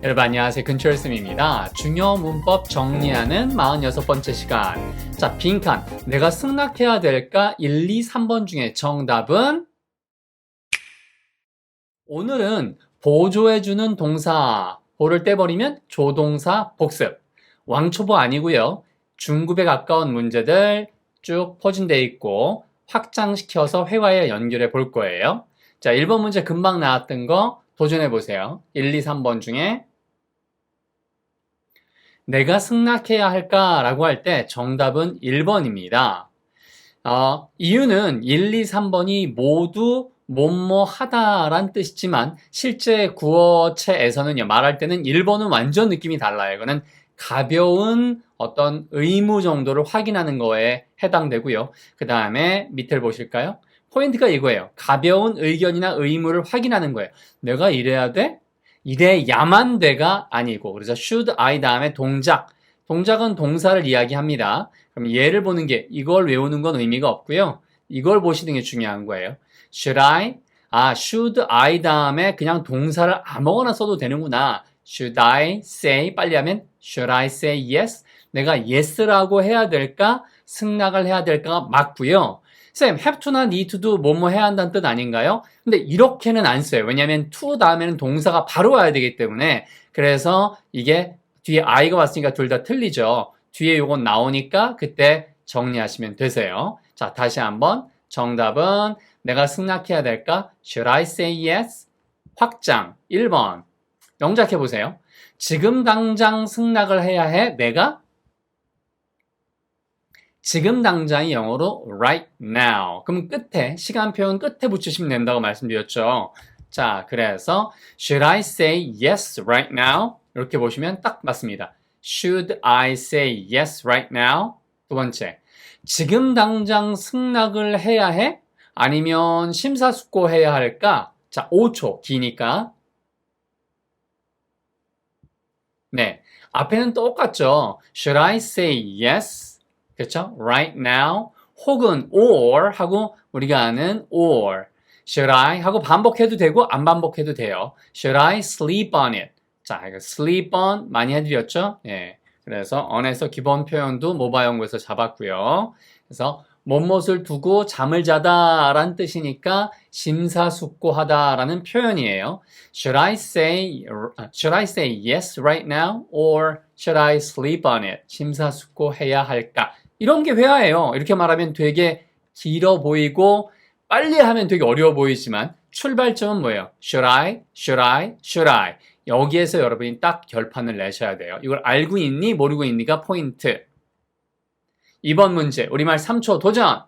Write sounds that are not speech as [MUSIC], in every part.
여러분 안녕하세요. 근철쌤입니다. 중요 문법 정리하는 46번째 시간. 자, 빈칸. 내가 승낙해야 될까? 1, 2, 3번 중에 정답은 오늘은 보조해주는 동사. 보를 떼버리면 조동사 복습. 왕초보 아니고요. 중급에 가까운 문제들 쭉 포진되어 있고 확장시켜서 회화에 연결해 볼 거예요. 자, 1번 문제 금방 나왔던 거 도전해 보세요. 1, 2, 3번 중에 내가 승낙해야 할까라고 할 때 정답은 1번입니다. 어, 이유는 1, 2, 3번이 모두 뭐뭐 하다란 뜻이지만 실제 구어체에서는요 말할 때는 1번은 완전 느낌이 달라요. 이거는 가벼운 어떤 의무 정도를 확인하는 거에 해당되고요. 그 다음에 밑을 보실까요? 포인트가 이거예요. 가벼운 의견이나 의무를 확인하는 거예요. 내가 이래야 돼? 이래야만 돼가 아니고 그래서 should I 다음에 동작 동작은 동사를 이야기합니다. 그럼 얘를 보는 게 이걸 외우는 건 의미가 없고요. 이걸 보시는 게 중요한 거예요. should I 아 should I 다음에 그냥 동사를 아무거나 써도 되는구나. should I say 빨리 하면 should I say yes 내가 yes라고 해야 될까 승낙을 해야 될까가 맞고요. 쌤, have to나 need to도 뭐뭐 해야 한다는 뜻 아닌가요? 근데 이렇게는 안 써요. 왜냐하면 to 다음에는 동사가 바로 와야 되기 때문에 그래서 이게 뒤에 I가 왔으니까 둘 다 틀리죠. 뒤에 요건 나오니까 그때 정리하시면 되세요. 자, 다시 한번 정답은 내가 승낙해야 될까? Should I say yes? 확장 1번 영작해 보세요. 지금 당장 승낙을 해야 해. 내가 지금 당장이 영어로 right now. 그럼 끝에 시간 표현 끝에 붙이시면 된다고 말씀드렸죠. 자, 그래서 should I say yes right now? 이렇게 보시면 딱 맞습니다. Should I say yes right now? 두 번째, 지금 당장 승낙을 해야 해? 아니면 심사숙고해야 할까? 자, 5초 기니까. 네, 앞에는 똑같죠. Should I say yes? 그렇죠? Right now 혹은 or 하고 우리가 아는 or Should I 하고 반복해도 되고 안 반복해도 돼요. Should I sleep on it? 자, 이거 sleep on 많이 해드렸죠? 예. 그래서 on에서 기본 표현도 모바 연구에서 잡았고요. 그래서 못못을 두고 잠을 자다 라는 뜻이니까 심사숙고하다 라는 표현이에요. Should I say Should I say yes right now or should I sleep on it? 심사숙고해야 할까? 이런 게 회화예요. 이렇게 말하면 되게 길어 보이고 빨리 하면 되게 어려워 보이지만 출발점은 뭐예요? Should I? Should I? Should I? 여기에서 여러분이 딱 결판을 내셔야 돼요. 이걸 알고 있니? 모르고 있니가 포인트. 2번 문제, 우리말 3초 도전!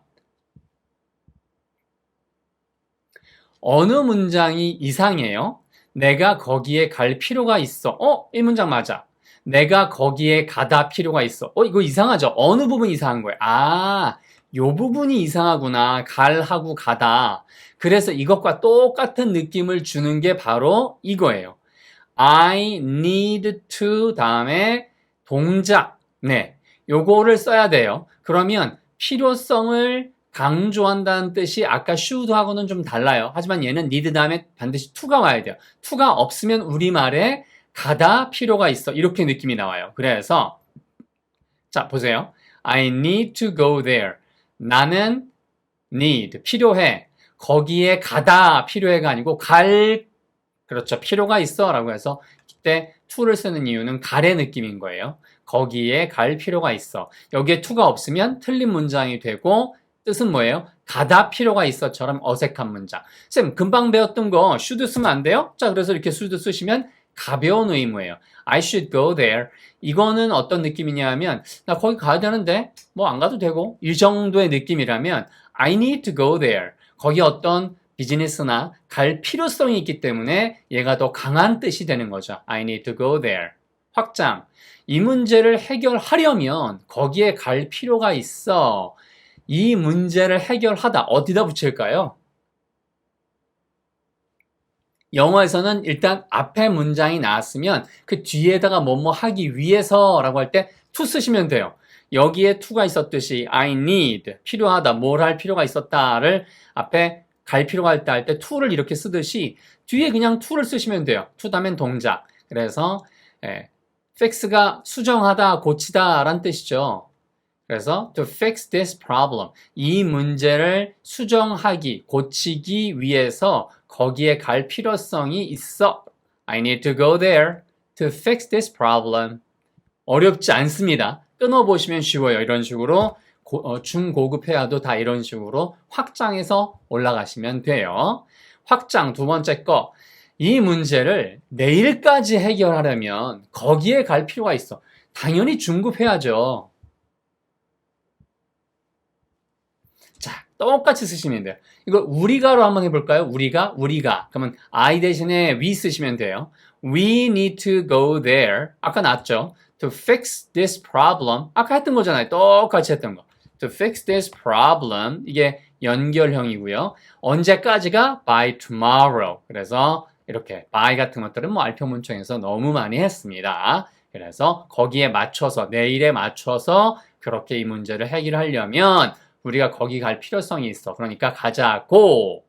어느 문장이 이상해요? 내가 거기에 갈 필요가 있어. 어? 이 문장 맞아. 내가 거기에 가다 필요가 있어. 어, 이거 이상하죠? 어느 부분이 이상한 거예요? 아, 요 부분이 이상하구나. 갈하고 가다. 그래서 이것과 똑같은 느낌을 주는 게 바로 이거예요. I need to 다음에 동작. 네. 요거를 써야 돼요. 그러면 필요성을 강조한다는 뜻이 아까 should하고는 좀 달라요. 하지만 얘는 need 다음에 반드시 to가 와야 돼요. to가 없으면 우리말에 가다 필요가 있어. 이렇게 느낌이 나와요. 그래서 자, 보세요. I need to go there. 나는 need 필요해. 거기에 가다 필요해가 아니고 갈 그렇죠. 필요가 있어라고 해서 이때 to를 쓰는 이유는 갈의 느낌인 거예요. 거기에 갈 필요가 있어. 여기에 to가 없으면 틀린 문장이 되고 뜻은 뭐예요? 가다 필요가 있어처럼 어색한 문장. 쌤, 금방 배웠던 거 should 쓰면 안 돼요? 자, 그래서 이렇게 should 쓰시면 가벼운 의무예요. I should go there. 이거는 어떤 느낌이냐 하면 나 거기 가야 되는데 뭐 안 가도 되고 이 정도의 느낌이라면 I need to go there. 거기 어떤 비즈니스나 갈 필요성이 있기 때문에 얘가 더 강한 뜻이 되는 거죠. I need to go there. 확장. 이 문제를 해결하려면 거기에 갈 필요가 있어. 이 문제를 해결하다 어디다 붙일까요? 영어에서는 일단 앞에 문장이 나왔으면 그 뒤에다가 뭐뭐 하기 위해서 라고 할 때 to 쓰시면 돼요. 여기에 to가 있었듯이 I need 필요하다 뭘 할 필요가 있었다를 앞에 갈 필요가 있다 할 때 to를 이렇게 쓰듯이 뒤에 그냥 to를 쓰시면 돼요. to 다면 동작 그래서 예, fix가 수정하다, 고치다 라는 뜻이죠. 그래서 to fix this problem 이 문제를 수정하기, 고치기 위해서 거기에 갈 필요성이 있어. I need to go there to fix this problem. 어렵지 않습니다. 끊어보시면 쉬워요. 이런 식으로 고- 어, 중고급 회화도 다 이런 식으로 확장해서 올라가시면 돼요. 확장 두 번째 거. 이 문제를 내일까지 해결하려면 거기에 갈 필요가 있어. 당연히 중급 회화죠. 자, 똑같이 쓰시면 돼요. 이걸 우리가로 한번 해볼까요? 우리가, 우리가. 그러면 I 대신에 we 쓰시면 돼요. We need to go there. 아까 나왔죠? To fix this problem. 아까 했던 거잖아요. 똑같이 했던 거. To fix this problem. 이게 연결형이고요. 언제까지가? By tomorrow. 그래서 이렇게 by 같은 것들은 뭐 알표문청에서 너무 많이 했습니다. 그래서 거기에 맞춰서 내일에 맞춰서 그렇게 이 문제를 해결하려면 우리가 거기 갈 필요성이 있어. 그러니까 가자고.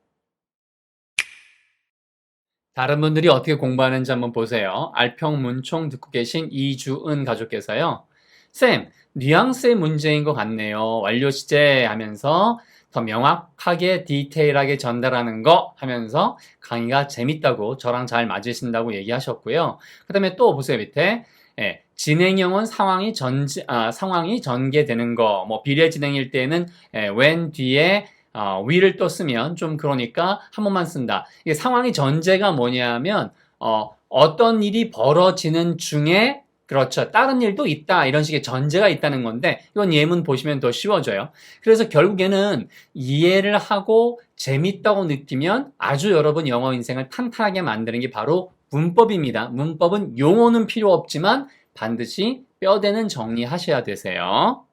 다른 분들이 어떻게 공부하는지 한번 보세요. 알평문총 듣고 계신 이주은 가족께서요. 쌤, 뉘앙스의 문제인 것 같네요. 완료 시제 하면서 더 명확하게 디테일하게 전달하는 거 하면서 강의가 재밌다고 저랑 잘 맞으신다고 얘기하셨고요. 그 다음에 또 보세요 밑에 예, 진행형은 상황이 전 아, 상황이 전개되는 거, 뭐 비례 진행일 때는 예, when 뒤에 어, 위를 또 쓰면 좀 그러니까 한 번만 쓴다. 이게 상황이 전제가 뭐냐면 어, 어떤 일이 벌어지는 중에 그렇죠. 다른 일도 있다. 이런 식의 전제가 있다는 건데 이건 예문 보시면 더 쉬워져요. 그래서 결국에는 이해를 하고 재밌다고 느끼면 아주 여러분 영어 인생을 탄탄하게 만드는 게 바로 문법입니다. 문법은 용어는 필요 없지만 반드시 뼈대는 정리하셔야 되세요.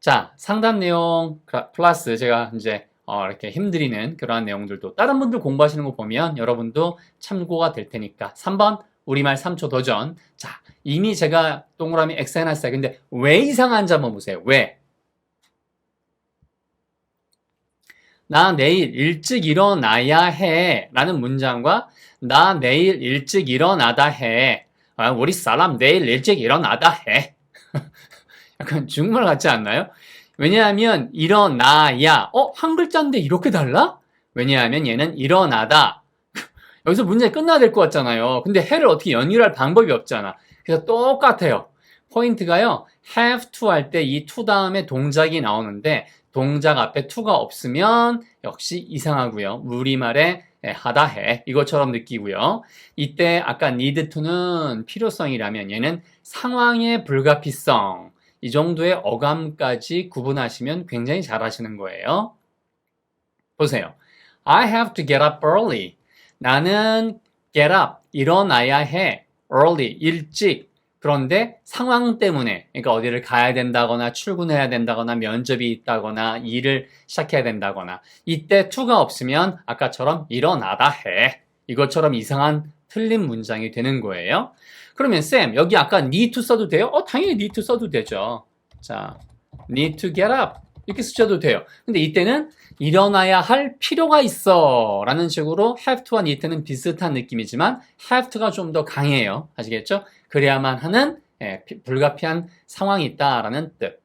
자, 상담 내용 플러스 제가 이제 어, 이렇게 힘드리는 그러한 내용들도 다른 분들 공부하시는 거 보면 여러분도 참고가 될 테니까 3번 우리말 3초 도전. 자, 이미 제가 동그라미 X 해놨어요. 근데 왜 이상한지 한번 보세요. 왜? 나 내일 일찍 일어나야 해 라는 문장과 나 내일 일찍 일어나다 해. 아, 우리 사람 내일 일찍 일어나다 해. [LAUGHS] 약간 중국말 같지 않나요? 왜냐하면 일어나야 어? 한 글자인데 이렇게 달라? 왜냐하면 얘는 일어나다 [LAUGHS] 여기서 문제 끝나야 될 것 같잖아요. 근데 해를 어떻게 연결할 방법이 없잖아. 그래서 똑같아요. 포인트가요. have to 할 때 이 to 다음에 동작이 나오는데 동작 앞에 to가 없으면 역시 이상하고요. 우리말에 예, 하다 해 이것처럼 느끼고요. 이때 아까 need to는 필요성이라면 얘는 상황의 불가피성 이 정도의 어감까지 구분하시면 굉장히 잘하시는 거예요. 보세요. I have to get up early. 나는 get up, 일어나야 해. Early, 일찍. 그런데 상황 때문에, 그러니까 어디를 가야 된다거나 출근해야 된다거나 면접이 있다거나 일을 시작해야 된다거나 이때 to가 없으면 아까처럼 일어나다 해. 이것처럼 이상한 틀린 문장이 되는 거예요. 그러면 쌤, 여기 아까 need to 써도 돼요? 어, 당연히 need to 써도 되죠. 자, need to get up. 이렇게 쓰셔도 돼요. 근데 이때는 일어나야 할 필요가 있어 라는 식으로 have to와 need는 비슷한 느낌이지만 have to가 좀 더 강해요. 아시겠죠? 그래야만 하는 예, 피- 불가피한 상황이 있다라는 뜻.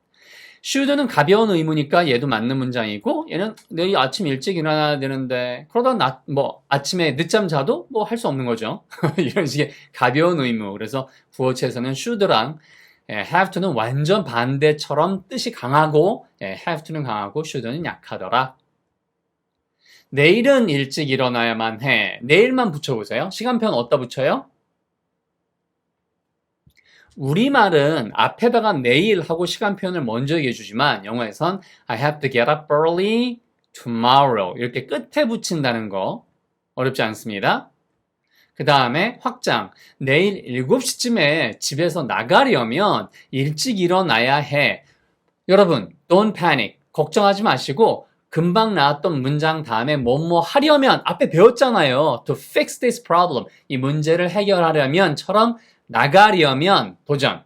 should는 가벼운 의무니까 얘도 맞는 문장이고 얘는 내일 아침 일찍 일어나야 되는데 그러다 나, 뭐 아침에 늦잠 자도 뭐 할 수 없는 거죠. [LAUGHS] 이런 식의 가벼운 의무. 그래서 구어체에서는 should랑 예, have to는 완전 반대처럼 뜻이 강하고 예, have to는 강하고 should는 약하더라. 내일은 일찍 일어나야만 해. 내일만 붙여보세요. 시간편 어디다 붙여요? 우리말은 앞에다가 내일 하고 시간 표현을 먼저 얘기해 주지만 영어에선 I have to get up early tomorrow 이렇게 끝에 붙인다는 거 어렵지 않습니다. 그 다음에 확장. 내일 7시쯤에 집에서 나가려면 일찍 일어나야 해. 여러분, don't panic. 걱정하지 마시고 금방 나왔던 문장 다음에 뭐뭐 하려면 앞에 배웠잖아요. To fix this problem. 이 문제를 해결하려면처럼 나가려면 도전.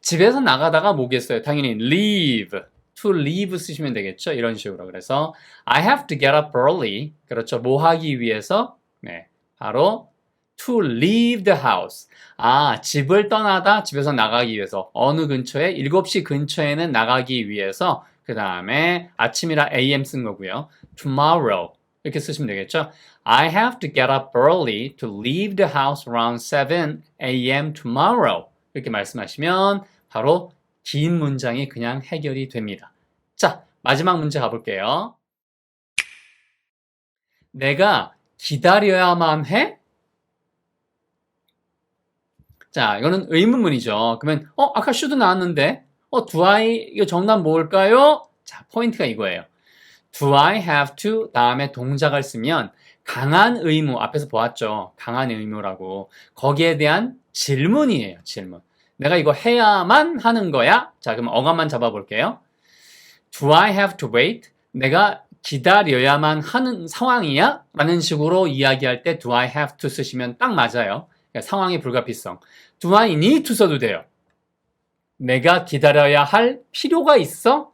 집에서 나가다가 뭐겠어요? 당연히 leave. To leave 쓰시면 되겠죠? 이런 식으로. 그래서 I have to get up early. 그렇죠. 뭐 하기 위해서? 네. 바로 to leave the house. 아, 집을 떠나다 집에서 나가기 위해서 어느 근처에 7시 근처에는 나가기 위해서 그 다음에 아침이라 am 쓴 거고요. tomorrow 이렇게 쓰시면 되겠죠. I have to get up early to leave the house around 7 a.m. tomorrow. 이렇게 말씀하시면 바로 긴 문장이 그냥 해결이 됩니다. 자, 마지막 문제 가볼게요. 내가 기다려야만 해? 자, 이거는 의문문이죠. 그러면, 어, 아까 should 나왔는데, 어, do I, 이거 정답 뭘까요? 자, 포인트가 이거예요. do I have to 다음에 동작을 쓰면 강한 의무, 앞에서 보았죠. 강한 의무라고. 거기에 대한 질문이에요, 질문. 내가 이거 해야만 하는 거야? 자, 그럼 어감만 잡아볼게요. Do I have to wait? 내가 기다려야만 하는 상황이야? 라는 식으로 이야기할 때 do I have to 쓰시면 딱 맞아요. 그러니까 상황의 불가피성. do I need to 써도 돼요. 내가 기다려야 할 필요가 있어?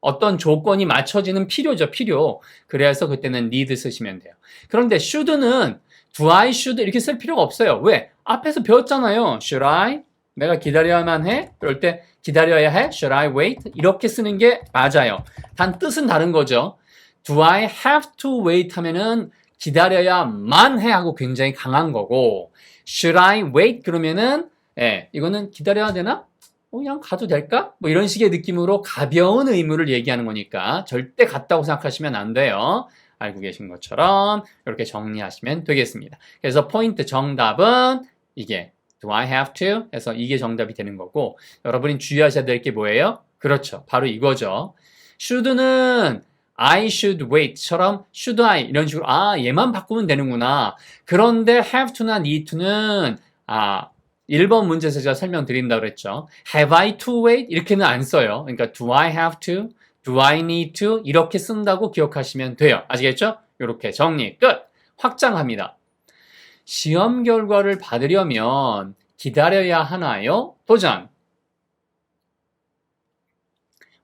어떤 조건이 맞춰지는 필요죠, 필요. 그래서 그때는 need 쓰시면 돼요. 그런데 should는 do I should 이렇게 쓸 필요가 없어요. 왜? 앞에서 배웠잖아요. should I? 내가 기다려야만 해? 그럴 때 기다려야 해? Should I wait? 이렇게 쓰는 게 맞아요. 단 뜻은 다른 거죠. Do I have to wait 하면은 기다려야만 해 하고 굉장히 강한 거고 Should I wait? 그러면은 예, 이거는 기다려야 되나? 어, 그냥 가도 될까? 뭐 이런 식의 느낌으로 가벼운 의무를 얘기하는 거니까 절대 같다고 생각하시면 안 돼요. 알고 계신 것처럼 이렇게 정리하시면 되겠습니다. 그래서 포인트 정답은 이게 Do I have to? 해서 이게 정답이 되는 거고 여러분이 주의하셔야 될 게 뭐예요? 그렇죠. 바로 이거죠. should는 I should wait처럼 should I 이런 식으로 아 얘만 바꾸면 되는구나. 그런데 have to나 need to는 아 1번 문제에서 제가 설명드린다고 그랬죠. Have I to wait? 이렇게는 안 써요. 그러니까 do I have to? Do I need to? 이렇게 쓴다고 기억하시면 돼요. 아시겠죠? 이렇게 정리 끝. 확장합니다. 시험 결과를 받으려면 기다려야 하나요? 도전.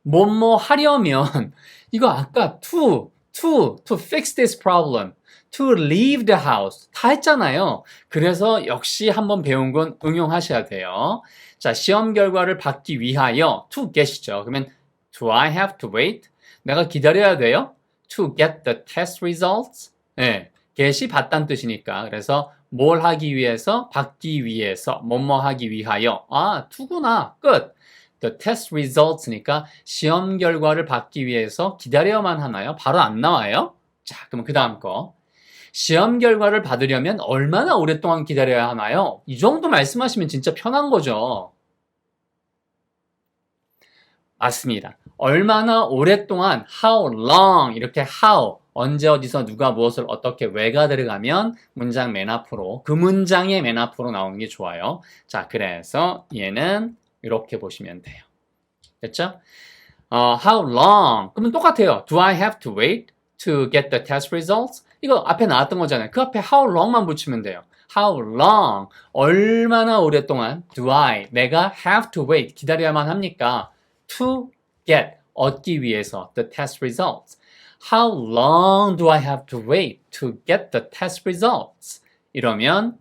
뭐뭐 하려면 [LAUGHS] 이거 아까 to, to, to fix this problem, to leave the house 다 했잖아요. 그래서 역시 한번 배운 건 응용하셔야 돼요. 자, 시험 결과를 받기 위하여 to get이죠. 그러면 do I have to wait? 내가 기다려야 돼요? to get the test results? 네, get이 받다는 뜻이니까. 그래서 뭘 하기 위해서? 받기 위해서. 뭐뭐 하기 위하여. 아, to구나. 끝. The test results니까 시험 결과를 받기 위해서 기다려야만 하나요? 바로 안 나와요? 자, 그럼 그 다음 거. 시험 결과를 받으려면 얼마나 오랫동안 기다려야 하나요? 이 정도 말씀하시면 진짜 편한 거죠. 맞습니다. 얼마나 오랫동안 how long 이렇게 how 언제 어디서 누가 무엇을 어떻게 왜가 들어가면 문장 맨 앞으로 그 문장의 맨 앞으로 나오는 게 좋아요. 자, 그래서 얘는 이렇게 보시면 돼요. 됐죠? 어, how long 그러면 똑같아요. Do I have to wait to get the test results? 이거 앞에 나왔던 거잖아요. 그 앞에 how long만 붙이면 돼요. How long 얼마나 오랫동안 do I 내가 have to wait 기다려야만 합니까? To get 얻기 위해서 the test results. How long do I have to wait to get the test results? 이러면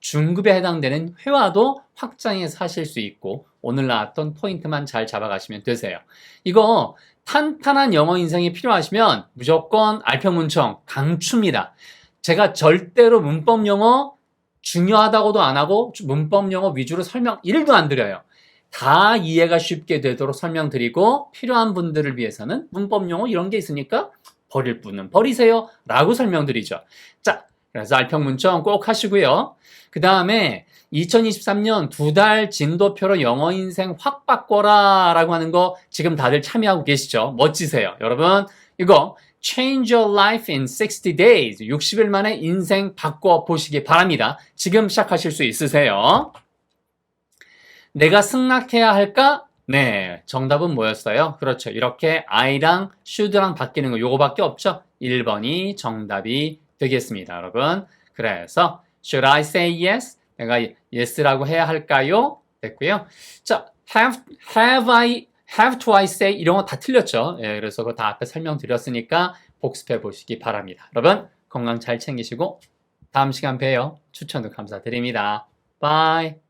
중급에 해당되는 회화도 확장해서 하실 수 있고 오늘 나왔던 포인트만 잘 잡아가시면 되세요. 이거 탄탄한 영어 인생이 필요하시면 무조건 알평문청 강추입니다. 제가 절대로 문법 영어 중요하다고도 안 하고 문법 영어 위주로 설명 1도 안 드려요. 다 이해가 쉽게 되도록 설명드리고 필요한 분들을 위해서는 문법 용어 이런 게 있으니까 버릴 분은 버리세요 라고 설명드리죠. 자, 그래서 알평문청 꼭 하시고요. 그 다음에 2023년 두 달 진도표로 영어 인생 확 바꿔라 라고 하는 거 지금 다들 참여하고 계시죠? 멋지세요. 여러분, 이거 Change your life in 60 days. 60일 만에 인생 바꿔 보시기 바랍니다. 지금 시작하실 수 있으세요. 내가 승낙해야 할까? 네, 정답은 뭐였어요? 그렇죠. 이렇게 I랑 should랑 바뀌는 거 요거밖에 없죠? 1번이 정답이 되겠습니다, 여러분. 그래서 should I say yes? 내가 yes라고 해야 할까요? 됐고요. 자, have have I have to I say 이런 거 다 틀렸죠. 예, 그래서 그거 다 앞에 설명드렸으니까 복습해 보시기 바랍니다. 여러분 건강 잘 챙기시고 다음 시간 봬요. 추천도 감사드립니다. 바이.